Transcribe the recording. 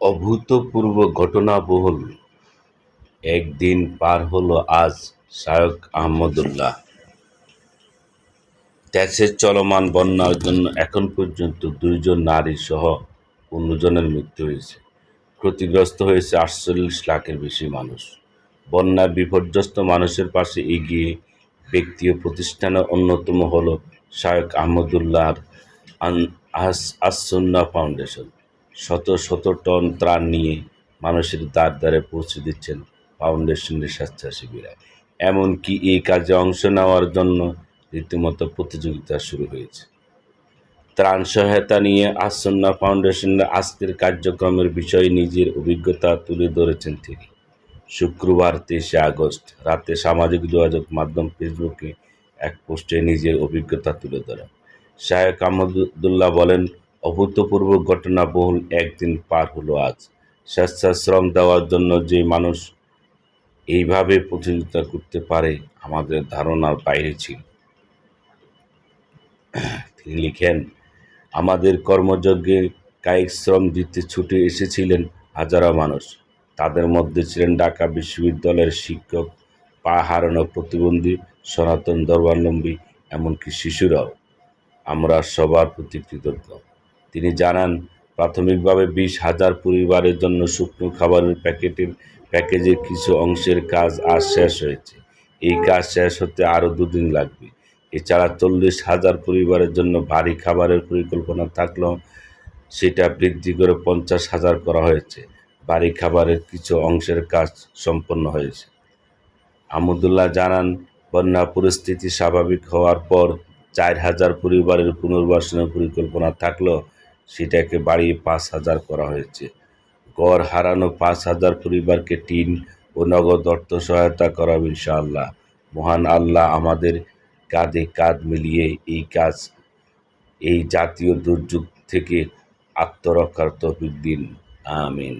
অভূতপূর্ব ঘটনাবহুল একদিন পার হলো আজ শায়খ আহমদুল্লাহ। দেশের চলমান বন্যার জন্য এখন পর্যন্ত দুইজন নারী সহ পনেরো জনের মৃত্যু হয়েছে। ক্ষতিগ্রস্ত হয়েছে আটচল্লিশ লাখের বেশি মানুষ। বন্যায় বিপর্যস্ত মানুষের পাশে এগিয়ে ব্যক্তি ও প্রতিষ্ঠানের অন্যতম হল শায়খ আহমদুল্লাহর আসন্না ফাউন্ডেশন। শত শত টন ত্রাণ নিয়ে মানুষের দ্বার দ্বারে পৌঁছে দিচ্ছেন ফাউন্ডেশনের স্বেচ্ছাসেবীরা। এমনকি এই কাজে অংশ নেওয়ার জন্য রীতিমতো প্রতিযোগিতা শুরু হয়েছে। ত্রাণ সহায়তা নিয়ে আসন্না ফাউন্ডেশনের আজকের কার্যক্রমের বিষয়ে নিজের অভিজ্ঞতা তুলে ধরেছেন তিনি। শুক্রবার তেইশে আগস্ট রাতে সামাজিক যোগাযোগ মাধ্যম ফেসবুকে এক পোস্টে নিজের অভিজ্ঞতা তুলে ধরেন। শায়েক আহমদুল্লাহ বলেন অভূতপূর্ব ঘটনা বহুল একদিন পার হলো আজ। স্বেচ্ছাশ্রম দেওয়ার জন্য যে মানুষ এইভাবে প্রতিযোগিতা করতে পারে, আমাদের ধারণার বাইরে ছিল। তিনি লিখেন, আমাদের কর্মযজ্ঞে কায়িক শ্রম দিতে ছুটে এসেছিলেন হাজারো মানুষ। তাদের মধ্যে ছিলেন ঢাকা বিশ্ববিদ্যালয়ের শিক্ষক, পা হারানো প্রতিবন্ধী, সনাতন দরবারলম্বী এমনকি শিশুরাও। আমরা সবার প্রতি কৃতজ্ঞ। তিনি জানান, প্রাথমিকভাবে বিশ হাজার পরিবারের জন্য শুকনো খাবারের প্যাকেটের প্যাকেজের কিছু অংশের কাজ আজ শেষ হয়েছে। এই কাজ শেষ হতে আরও দুদিন লাগবে। এছাড়া চল্লিশ হাজার পরিবারের জন্য ভারী খাবারের পরিকল্পনা থাকলেও সেটা বৃদ্ধি করে পঞ্চাশ হাজার করা হয়েছে। বাড়ি খাবারের কিছু অংশের কাজ সম্পন্ন হয়েছে। আমদুল্লাহ জানান, বন্যা পরিস্থিতি স্বাভাবিক হওয়ার পর চার হাজার পরিবারের পুনর্বাসনের পরিকল্পনা থাকলেও সেটাকে বাড়িয়ে পাঁচ হাজার করা হয়েছে। গড় হারানো পাঁচ হাজার পরিবারকে টিন ও নগদ অর্থ সহায়তা করা ইনশাআল্লাহ। মহান আল্লাহ আমাদের কাঁধে কাঁধ মিলিয়ে এই কাজ, এই জাতীয় দুর্যোগ থেকে আত্মরক্ষার তফিক দিন। আমিন।